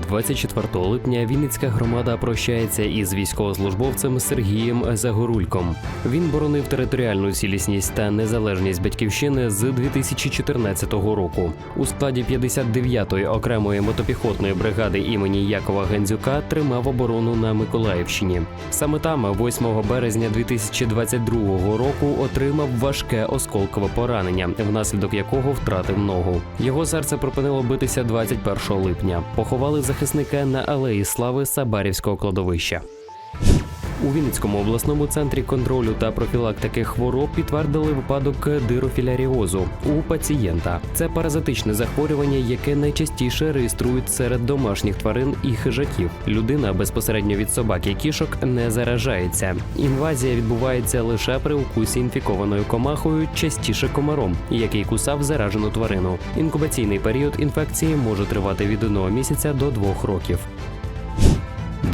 24 липня Вінницька громада прощається із військовослужбовцем Сергієм Загорульком. Він боронив територіальну цілісність та незалежність батьківщини з 2014 року. У складі 59-ї окремої мотопіхотної бригади імені Якова Гандзюка тримав оборону на Миколаївщині. Саме там, 8 березня 2022 року, отримав важке осколкове поранення, внаслідок якого втратив ногу. Його серце припинило битися 21 липня. Поховали захисника на алеї слави Сабарівського кладовища. У Вінницькому обласному центрі контролю та профілактики хвороб підтвердили випадок дирофіляріозу у пацієнта. Це паразитичне захворювання, яке найчастіше реєструють серед домашніх тварин і хижаків. Людина безпосередньо від собак і кішок не заражається. Інвазія відбувається лише при укусі інфікованою комахою, частіше комаром, який кусав заражену тварину. Інкубаційний період інфекції може тривати від 1 місяця до 2 років.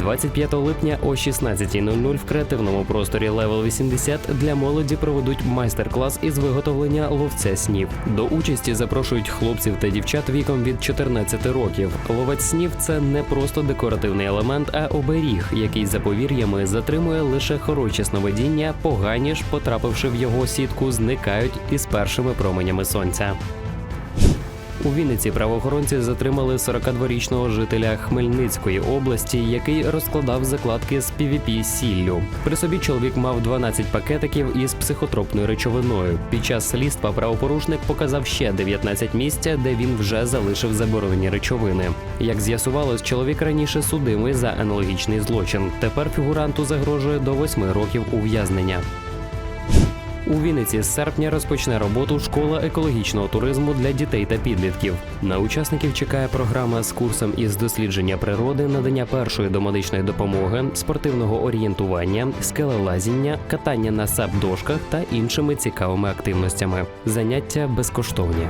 25 липня о 16.00 в креативному просторі Level 80 для молоді проведуть майстер-клас із виготовлення ловця снів. До участі запрошують хлопців та дівчат віком від 14 років. Ловець снів це не просто декоративний елемент, а оберіг, який за повір'ями затримує лише хороші сновидіння, погані ж, потрапивши в його сітку, зникають із першими променями сонця. У Вінниці правоохоронці затримали 42-річного жителя Хмельницької області, який розкладав закладки з PVP сіллю. При собі чоловік мав 12 пакетиків із психотропною речовиною. Під час слідства правопорушник показав ще 19 місць, де він вже залишив заборонені речовини. Як з'ясувалось, чоловік раніше судимий за аналогічний злочин. Тепер фігуранту загрожує до 8 років ув'язнення. У Вінниці з серпня розпочне роботу школа екологічного туризму для дітей та підлітків. На учасників чекає програма з курсом із дослідження природи, надання першої домедичної допомоги, спортивного орієнтування, скелелазіння, катання на сап-дошках та іншими цікавими активностями. Заняття безкоштовні.